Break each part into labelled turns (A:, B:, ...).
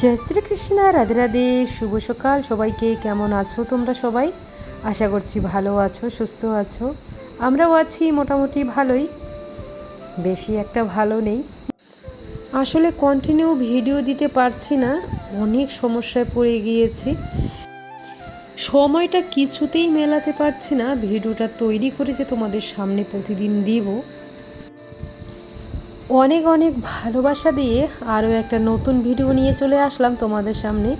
A: জয় শ্রীকৃষ্ণ, রাধে রাধে, শুভ সকাল। সবাইকে কেমন আছো তোমরা সবাই? আশা করছি ভালো আছো, সুস্থ আছো। আমরাও আছি মোটামুটি ভালোই। বেশি একটা ভালো নেই। আসলে কন্টিনিউ ভিডিও দিতে পারছি না, অনেক সমস্যায় পড়ে গিয়েছি। সময়টা কিছুতেই মেলাতে পারছি না ভিডিওটা তৈরি করেছে তোমাদের সামনে প্রতিদিন দিব। অনেক অনেক ভালোবাসা দিয়ে আরও একটা নতুন ভিডিও নিয়ে চলে আসলাম তোমাদের সামনে।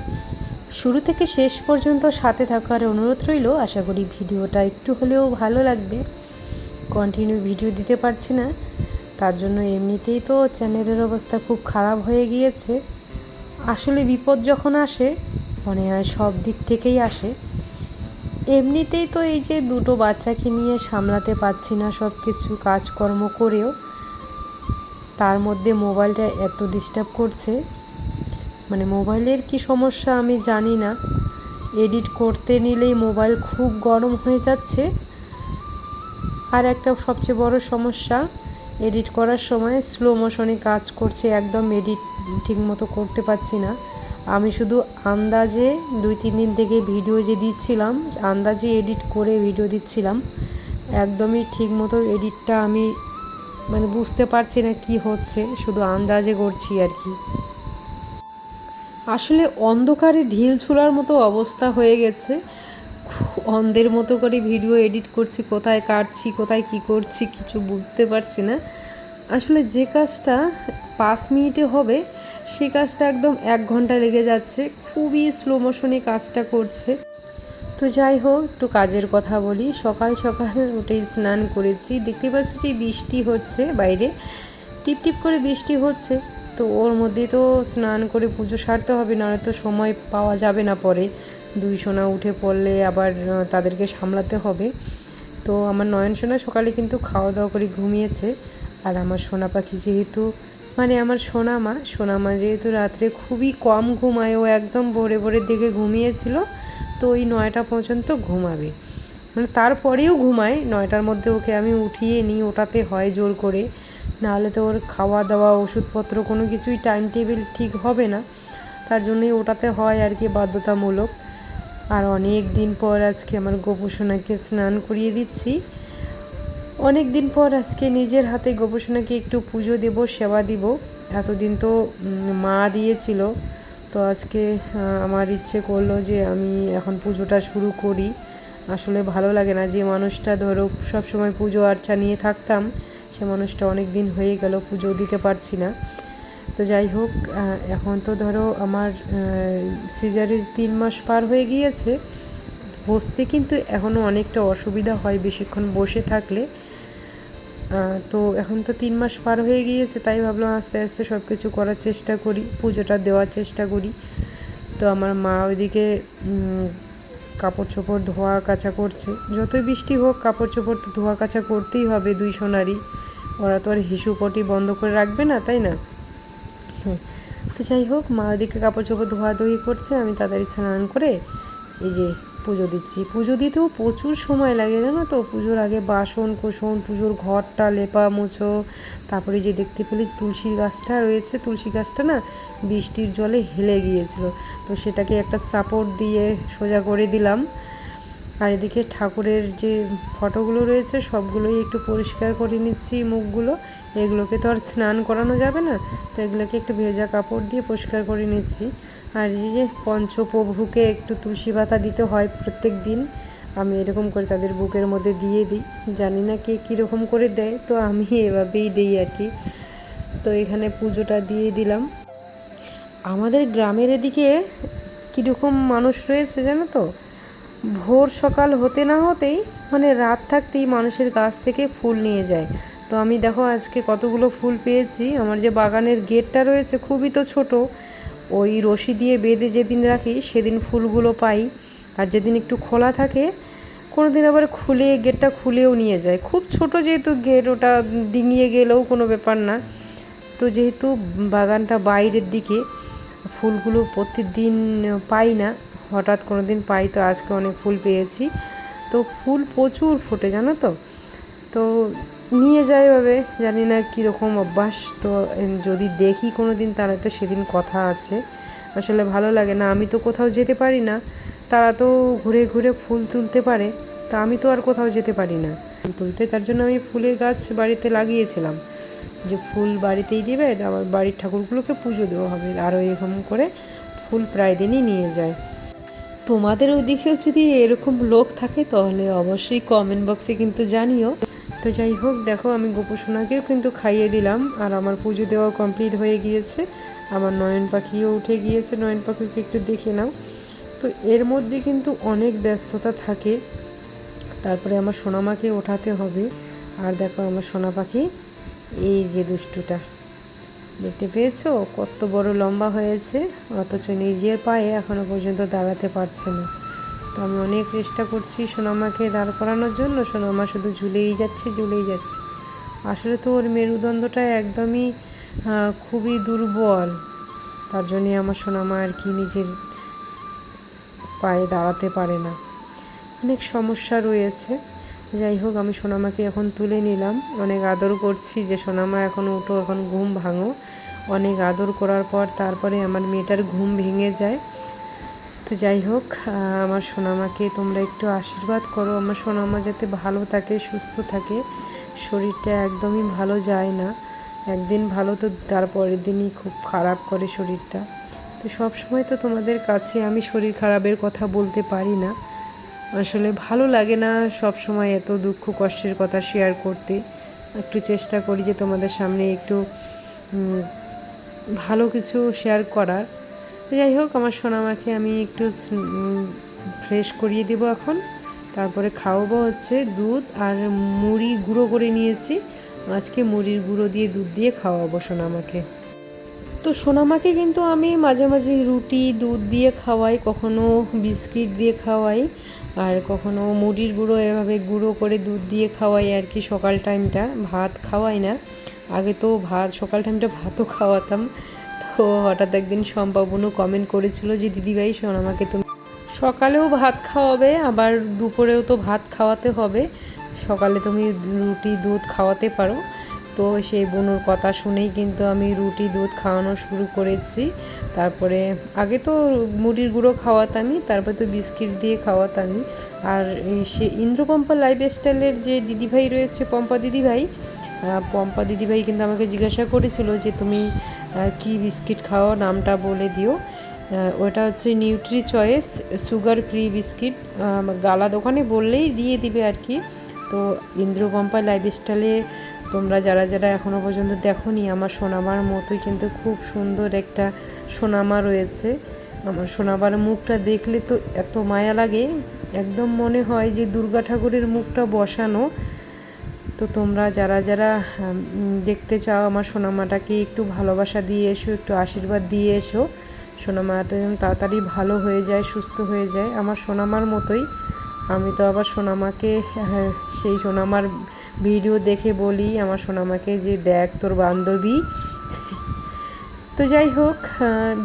A: শুরু থেকে শেষ পর্যন্ত সাথে থাকার অনুরোধ রইল। আশা করি ভিডিওটা একটু হলেও ভালো লাগবে। কন্টিনিউ ভিডিও দিতে পারছি না। তার জন্য এমনিতেই তো চ্যানেলের অবস্থা খুব খারাপ হয়ে গিয়েছে। আসলে বিপদ যখন আসে, মনে হয় সব দিক থেকেই আসে। এমনিতেই তো এই যে দুটো বাচ্চাকে নিয়ে সামলাতে পারছি না সব কিছু কাজকর্ম করেও। তার মধ্যে মোবাইলটা এত ডিস্টার্ব করছে। মানে মোবাইলের কি সমস্যা আমি জানি না। এডিট করতে নিলেই মোবাইল খুব গরম হয়ে যাচ্ছে। আর একটা সবচেয়ে বড় সমস্যা এডিট করার সময় স্লো মোশনে কাজ করছে, একদম এডিট ঠিকমতো করতে পারছি না। আমি শুধু আন্দাজে দুই, তিন দিন থেকে ভিডিও যে দিচ্ছিলাম, আন্দাজে এডিট করে ভিডিও দিচ্ছিলাম। একদমই ঠিক মতো এডিটটা আমি মানে বুঝতে পারছি না কি হচ্ছে, শুধু আন্দাজে করছি আর কি। আসলে অন্ধকারে ঢিল ছুলার মতো অবস্থা হয়ে গেছে। অন্ধের মতো করে ভিডিও এডিট করছি, কোথায় কাটছি, কোথায় কি করছি কিছু বুঝতে পারছি না। আসলে যে কাজটা পাঁচ মিনিটে হবে সেই কাজটা একদম এক ঘণ্টা লেগে যাচ্ছে। খুবই স্লো মোশনে কাজটা করছে। তো যাই হোক, একটু কাজের কথা বলি। সকাল সকাল উঠেই স্নান করেছি। দেখতে পাচ্ছি যে বৃষ্টি হচ্ছে বাইরে। টিপ টিপ করে বৃষ্টি হচ্ছে। তো ওর মধ্যে তো স্নান করে পুজো সারতে হবে, নাহলে তো সময় পাওয়া যাবে না পরে। দুই সোনা উঠে পড়লে আবার তাদেরকে সামলাতে হবে। তো আমার নয়ন সোনা সকালে কিন্তু খাওয়া দাওয়া করে ঘুমিয়েছে। আর আমার সোনা পাখি যেহেতু মানে আমার সোনা মা সোনা মা যেহেতু রাত্রে খুবই কম ঘুমায়, ও একদম ভোরে ভোরের দিকে ঘুমিয়েছিল। তো ওই নয়টা পর্যন্ত ঘুমাবে। মানে তারপরেও ঘুমায়, নয়টার মধ্যে ওকে আমি উঠিয়ে নিই, ওটাতে হয় জোর করে। নাহলে তো ওর খাওয়া দাওয়া ওষুধপত্র কোনো কিছুই টাইম টেবিল ঠিক হবে না। তার জন্যই ওটাতে হয় আর কি বাধ্যতামূলক। আর অনেক দিন পর আজকে আমার গোপোষণাকে স্নান করিয়ে দিচ্ছি। অনেক দিন পর আজকে নিজের হাতে গোপোষণাকে একটু পুজো দেব, সেবা দিব। এতদিন তো মা দিয়েছিল। তো আজকে আমার ইচ্ছে করল যে আমি এখন পুজোটা শুরু করি। আসলে ভালো লাগে না যে মানুষটা ধরো সবসময় পুজো আর্চা নিয়ে থাকতাম, সে মানুষটা অনেক দিন হয়ে গেল, পুজো দিতে পারছি না। তো যাই হোক এখন তো ধরো আমার সিজারের তিন মাস পার হয়ে গিয়েছে। বসতে কিন্তু এখনও অনেকটা অসুবিধা হয় বেশিক্ষণ বসে থাকলে। তো এখন তো তিন মাস পার হয়ে গিয়েছে, তাই ভাবলাম আস্তে আস্তে সব কিছু করার চেষ্টা করি, পুজোটা দেওয়ার চেষ্টা করি। তো আমার মা ওইদিকে কাপড় চোপড় ধোয়া কাচা করছে। যতই বৃষ্টি হোক কাপড় চোপড় তো ধোয়া কাচা করতেই হবে দুই সোনারই। ওরা তো আর হিসুপটি বন্ধ করে রাখবে না, তাই না? তো যাই হোক, মা ওদিকে কাপড় চোপড় ধোয়া ধোয়াধুয়ি করছে, আমি তাড়াতাড়ি স্নান করে এই যে পুজো দিচ্ছি। পুজো দিতেও প্রচুর সময় লাগে, জানো তো? পুজোর আগে বাসন কোসন, পুজোর ঘরটা লেপা মুছো, তারপরে যে দেখতে পেলি তুলসী গাছটা রয়েছে, তুলসী গাছটা না বৃষ্টির জলে হেলে গিয়েছিল। তো সেটাকে একটা সাপোর্ট দিয়ে সোজা করে দিলাম। আর এদিকে ঠাকুরের যে ফটোগুলো রয়েছে, সবগুলোই একটু পরিষ্কার করে নিচ্ছি মুখগুলো। এগুলোকে তো আর স্নান করানো যাবে না, তো এগুলোকে একটু ভেজা কাপড় দিয়ে পরিষ্কার করে নিচ্ছি। আর এই যে পঞ্চপ্রভুকে একটু তুলসী পাতা দিতে হয় প্রত্যেক দিন, আমি এরকম করে তাদের বুকের মধ্যে দিয়ে দিই। জানি না কে কীরকম করে দেয়, তো আমি এভাবেই দিই আর কি। তো এখানে পুজোটা দিয়ে দিলাম। আমাদের গ্রামের এদিকে কীরকম মানুষ রয়েছে জানো তো? ভোর সকাল হতে না হতেই মানে রাত থাকতেই মানুষের গাছ থেকে ফুল নিয়ে যায়। তো আমি দেখো আজকে কতগুলো ফুল পেয়েছি। আমার যে বাগানের গেটটা রয়েছে, খুবই তো ছোট। ওই রশি দিয়ে বেঁধে যেদিন রাখি, সেদিন ফুলগুলো পাই। আর যেদিন একটু খোলা থাকে কোনো দিন আবার খুলে, গেটটা খুলেও নিয়ে যায়। খুব ছোট যেহেতু গেট, ওটা ডিঙিয়ে গেলেও কোনো ব্যাপার না। তো যেহেতু বাগানটা বাইরের দিকে, ফুলগুলো প্রতিদিন পাই না। হঠাৎ কোনো দিন পাই তো আজকে অনেক ফুল পেয়েছি। তো ফুল প্রচুর ফোটে, জানো তো? তো নিয়ে যায় এভাবে, জানি না কীরকম অভ্যাস। তো যদি দেখি কোনো দিন তাহলে তো সেদিন কথা আছে। আসলে ভালো লাগে না, আমি তো কোথাও যেতে পারি না। তারা তো ঘুরে ঘুরে ফুল তুলতে পারে, তা আমি তো আর কোথাও যেতে পারি না। ফুল তুলতে তার জন্য আমি ফুলের গাছ বাড়িতে লাগিয়েছিলাম। যে ফুল বাড়িতেই দিবে আবার বাড়ির ঠাকুরগুলোকে পুজো দেওয়া হবে, আরও এরকম করে ফুল প্রায় দিনই নিয়ে যায়। তোমাদের ওদিকেও যদি এরকম লোক থাকে, তাহলে অবশ্যই কমেন্ট বক্সে কিন্তু জানিও। তো যাই হোক, দেখো আমি গোপসোনাকেও কিন্তু খাইয়ে দিলাম। আর আমার পুজো দেওয়া কমপ্লিট হয়ে গিয়েছে। আমার নয়ন পাখিও উঠে গিয়েছে। নয়ন পাখিকে একটু দেখে নাও। তো এর মধ্যে কিন্তু অনেক ব্যস্ততা থাকে। তারপরে আমার সোনামাকে ওঠাতে হবে। আর দেখো আমার সোনা পাখি, এই যে দুষ্টুটা। দেখতে পেয়েছ? কত বড় লম্বা হয়েছে। অথচ নিজের পায়ে এখনও পর্যন্ত দাঁড়াতে পারছে না। তো আমি অনেক চেষ্টা করছি সোনামাকে দাঁড় করানোর জন্য। সোনামা শুধু ঝুলেই যাচ্ছে ঝুলেই যাচ্ছে। আসলে তো ওর মেরুদণ্ডটা একদমই খুবই দুর্বল। তার জন্যে আমার সোনামা আর কি নিজের পায়ে দাঁড়াতে পারে না। অনেক সমস্যা রয়েছে। যাই হোক, আমি সোনামাকে এখন তুলে নিলাম। অনেক আদর করছি যে সোনামা এখন উঠো, এখন ঘুম ভাঙো। অনেক আদর করার পর তারপরে আমার মেয়েটার ঘুম ভেঙে যায়। তো যাই হোক আমার সোনামাকে তোমরা একটু আশীর্বাদ করো। আমার সোনামা যাতে ভালো থাকে, সুস্থ থাকে, শরীরটা একদমই ভালো যায় না। একদিন ভালো তো তারপরের দিনই খুব খারাপ করে শরীরটা। তো সব সময় তো তোমাদের কাছে আমি শরীর খারাপের কথা বলতে পারি না। আসলে ভালো লাগে না সব সময় এত দুঃখ কষ্টের কথা শেয়ার করতে। একটু চেষ্টা করি যে তোমাদের সামনে একটু ভালো কিছু শেয়ার করার। যাই হোক, আমার সোনামাকে আমি একটু ফ্রেশ করিয়ে দেবো এখন। তারপরে খাওয়াবো হচ্ছে দুধ আর মুড়ি গুঁড়ো করে নিয়েছি। আজকে মুড়ির গুঁড়ো দিয়ে দুধ দিয়ে খাওয়াবো সোনামাকে। তো সোনামাকে কিন্তু আমি মাঝে মাঝে রুটি, দুধ দিয়ে খাওয়াই, কখনো বিস্কিট দিয়ে খাওয়াই, আর কখনো মুড়ির গুঁড়ো এভাবে গুঁড়ো করে দুধ দিয়ে খাওয়াই আর কি সকাল টাইমটা ভাত খাওয়াই না। আগে তো ভাত, সকাল টাইমটা ভাতও খাওয়াতাম। তো হঠাৎ একদিন সম্পাবনও কমেন্ট করেছিল যে, দিদিভাই সোনামাকে তুমি সকালেও ভাত খাওয়াবে, আবার দুপুরেও তো ভাত খাওয়াতে হবে। সকালে তুমি রুটি, দুধ খাওয়াতে পারো। তো সেই বোনুর কথা শুনেই কিন্তু আমি রুটি, দুধ খাওয়ানো শুরু করেছি। তারপরে আগে তো মুড়ির গুঁড়ো খাওয়াতামই, তারপরে তো বিস্কিট দিয়ে খাওয়াতামই। আর সে ইন্দ্রপম্পা লাইফস্টাইলের যে দিদিভাই রয়েছে, পম্পা দিদিভাই পম্পা দিদিভাই কিন্তু আমাকে জিজ্ঞাসা করেছিল যে তুমি কি বিস্কিট খাও? নামটা বলে দিও। ওটা হচ্ছে Nutri Choice sugar free biscuit গালা দোকানে বললেই দিয়ে দিবে আর কি। তো ইন্দ্রপম্পা লাইফস্টাইলে তোমরা যারা যারা এখনও পর্যন্ত দেখোনি, আমার সোনামার মতোই কিন্তু খুব সুন্দর একটা সোনামা রয়েছে। আমার সোনামার মুখটা দেখলে তো এত মায়া লাগে। একদম মনে হয় যে দুর্গা ঠাকুরের মুখটা বসানো। তো তোমরা যারা যারা দেখতে চাও আমার সোনামাটাকে একটু ভালোবাসা দিয়ে এসো একটু আশীর্বাদ দিয়ে এসো সোনামাটা যেন তাড়াতাড়ি ভালো হয়ে যায় সুস্থ হয়ে যায়। আমার সোনামার মতোই। আমি তো আবার সোনামাকে হ্যাঁ, সেই সোনামার ভিডিও দেখে বলি আমার সোনামাকে যে দেখ তোর বান্ধবী। তো যাই হোক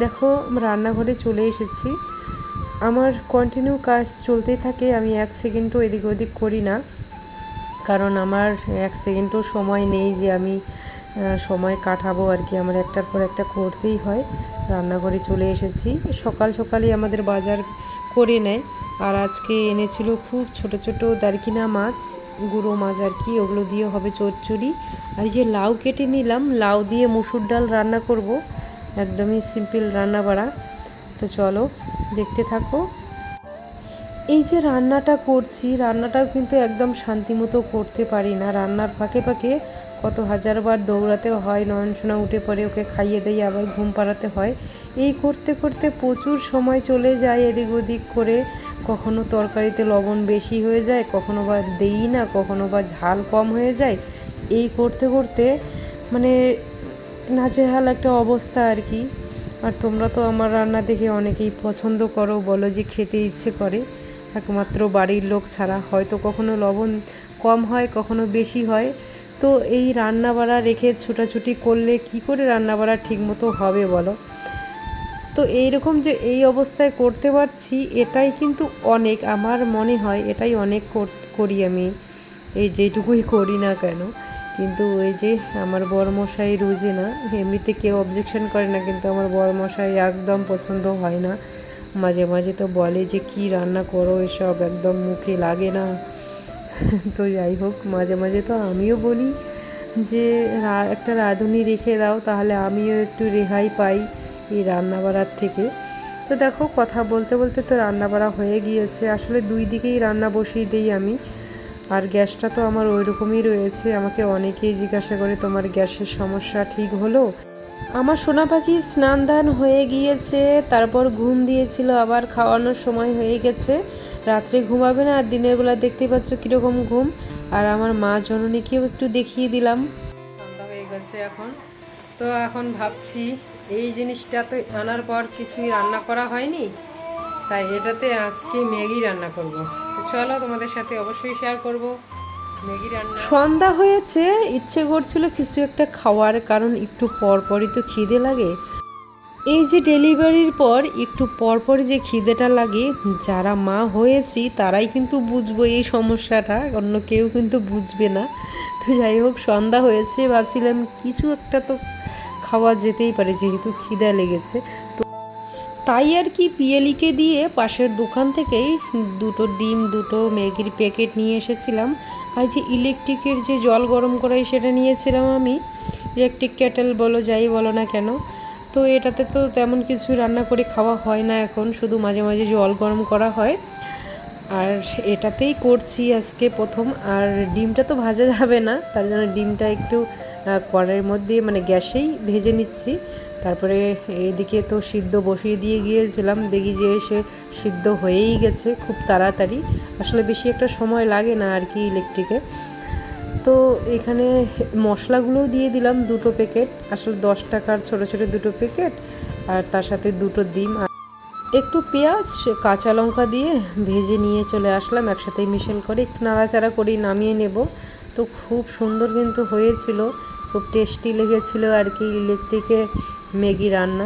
A: দেখো রান্নাঘরে চলে এসেছি। আমার কন্টিনিউ কাজ চলতেই থাকে আমি এক সেকেন্ডও এদিক ওদিক করি না। কারণ আমার এক সেকেন্ডও সময় নেই যে আমি সময় কাটাবো আর কি। আমার একটার পর একটা করতেই হয়। রান্নাঘরে চলে এসেছি। সকাল সকালই আমাদের বাজার করে নেয়। আর আজকে এনেছিল খুব ছোট ছোট দারকিনা মাছ, গুঁড়ো মাছ আর কি। ওগুলো দিয়ে হবে চচ্চড়ি। আর যে লাউ কেটে নিলাম, লাউ দিয়ে মুসুর ডাল রান্না করব। একদমই সিম্পল রান্না বাড়া তো চলো, দেখতে থাকো। এই যে রান্নাটা করছি, রান্নাটাও কিন্তু একদম শান্তিমতো করতে পারি না। রান্নার ফাঁকে ফাঁকে কত হাজারবার দৌড়াতে হয়, নয়নসোনা উঠে পড়ে ওকে খাইয়ে দিয়ে আবার ঘুম পাড়াতে হয়। এই করতে করতে প্রচুর সময় চলে যায় এদিক ওদিক করে। কখনো তরকারিতে লবণ বেশি হয়ে যায়, কখনো বা দেই না, কখনো বা ঝাল কম হয়ে যায়। এই করতে করতে মানে নাজেহাল একটা অবস্থা আর কি। আর তোমরা তো আমার রান্না দেখে অনেকেই পছন্দ করো, বলো যে খেতে ইচ্ছে করে। একমাত্র বাড়ির লোক ছাড়া। হয়তো কখনো লবণ কম হয়, কখনো বেশি হয়। তো এই রান্না বাড়া রেখে ছুটাছুটি করলে কি করে রান্না বাড়া ঠিকমতো হবে বলো? তো এইরকম যে এই অবস্থায় করতে পারছি, এটাই কিন্তু অনেক। আমার মনে হয় এটাই অনেক করি আমি। এই যেটুকুই করি না কেন, কিন্তু ওই যে আমার বরমশাই রুজে না, এমনিতে কেউ অবজেকশন করে না, কিন্তু আমার বরমশাই একদম পছন্দ হয় না। মাঝে মাঝে তো বলে যে কি রান্না করো, এসব একদম মুখে লাগে না। তো যাই হোক, মাঝে মাঝে তো আমিও বলি যে একটা রাঁধুনি রেখে দাও, তাহলে আমিও একটু রেহাই পাই এই রান্না বাড়ার থেকে। তো দেখো, কথা বলতে বলতে তো রান্না বাড়া হয়ে গিয়েছে। আসলে দুই দিকেই রান্না বসিয়ে দিই আমি। আর গ্যাসটা তো আমার ওই রকমই রয়েছে। আমাকে অনেকেই জিজ্ঞাসা করে, তোমার গ্যাসের সমস্যা ঠিক হলো? আমার সোনা পাখি স্নান দান হয়ে গিয়েছে, তারপর ঘুম দিয়েছিল, আবার খাওয়ানোর সময় হয়ে গেছে। রাত্রে ঘুমাবে না, আর দিনের বেলা দেখতে পাচ্ছ কীরকম ঘুম। আর আমার মা জননীকেও একটু দেখিয়ে দিলাম। সন্ধ্যা হয়ে গেছে এখন। তো এখন ভাবছি, এই জিনিসটা তো আনার পর কিছুই রান্না করা হয়নি। তাই এটাতে আজকে ম্যাগি রান্না করব। তো চলো তোমাদের সাথে অবশ্যই শেয়ার করব। সন্ধ্যা হয়েছে, ইচ্ছে করছিল কিছু একটা খাওয়ার, কারণ একটু পর পরই তো খিদে লাগে। এই যে ডেলিভারির পর, একটু পরপর যে খিদেটা লাগে, যারা মা হয়েছি, তারাই কিন্তু বুঝব এই সমস্যাটা, অন্য কেউ কিন্তু বুঝবে না। তো যাই হোক, সন্ধ্যা হয়েছে, ভাবছিলাম কিছু একটা তো খাওয়া যেতেই পারে, যেহেতু খিদা লেগেছে। তো তাই আর কি পিএলিকে দিয়ে পাশের দোকান থেকেই দুটো ডিম, দুটো ম্যাগির প্যাকেট নিয়ে এসেছিলাম। আর যে ইলেকট্রিকের যে জল গরম করাই সেটা নিয়েছিলাম আমি। ইলেকট্রিক ক্যাটেল বলো, যাই বলো না কেন। তো এটাতে তো তেমন কিছু রান্না করে খাওয়া হয় না এখন, শুধু মাঝে মাঝে জল গরম করা হয়। আর এটাতেই করছি আজকে প্রথম। আর ডিমটা তো ভাজা যাবে না, তার জন্য ডিমটা একটু কড়াইয়ের মধ্যে মানে গ্যাসেই ভেজে নিচ্ছি। তারপরে এদিকে তো সিদ্ধ বসিয়ে দিয়ে গিয়েছিলাম, দেখি যে সে সিদ্ধ হয়েই গেছে খুব তাড়াতাড়ি। আসলে বেশি একটা সময় লাগে না আর কি ইলেকট্রিকে। তো এখানে মশলাগুলোও দিয়ে দিলাম দুটো প্যাকেট, আসলে দশ টাকার ছোট ছোট দুটো প্যাকেট আর তার সাথে দুটো ডিম আর একটু পেঁয়াজ, কাঁচা লঙ্কা দিয়ে ভেজে নিয়ে চলে আসলাম একসাথে মিশেল করে একটু নাড়াচাড়া করেই নামিয়ে নেব। তো খুব সুন্দর কিন্তু হয়েছিল, খুব টেস্টি লেগেছিল আর কি ইলেকট্রিকে। ম্যাগি রান্না।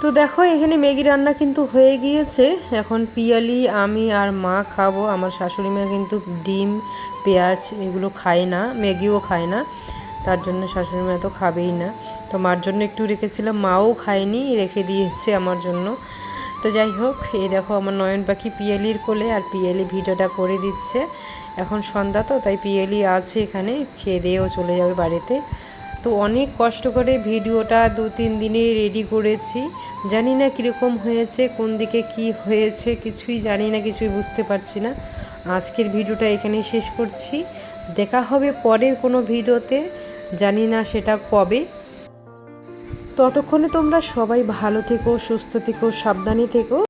A: তো দেখো, এখানে ম্যাগি রান্না কিন্তু হয়ে গিয়েছে। এখন পিয়ালি, আমি আর মা খাব। আমার শাশুড়ি মা কিন্তু ডিম, পেঁয়াজ এগুলো খায় না, ম্যাগিও খায় না। তার জন্য শাশুড়ি মা তো খাবেই না। তো মার জন্য একটু রেখেছিলাম, মাও খায়নি, রেখে দিয়েছে আমার জন্য। তো যাই হোক, এই দেখো আমার নয়ন পাখি পিয়ালির কোলে, আর পিয়ালি ভিডিওটা করে দিচ্ছে। এখন সন্ধ্যা তো, তাই পিয়ালি আছে এখানে, খেয়ে দিয়েও চলে যাবে বাড়িতে। তো অনেক কষ্ট করে ভিডিওটা দু তিন দিনে রেডি করেছি। জানি না কীরকম হয়েছে, কোন দিকে কি হয়েছে, কিছুই জানি না, কিছুই বুঝতে পারছি না। আজকের ভিডিওটা এখানেই শেষ করছি। দেখা হবে পরের কোনো ভিডিওতে, জানি না সেটা কবে। ততক্ষণে তোমরা সবাই ভালো থেকো, সুস্থ থেকো, সাবধানে থেকো।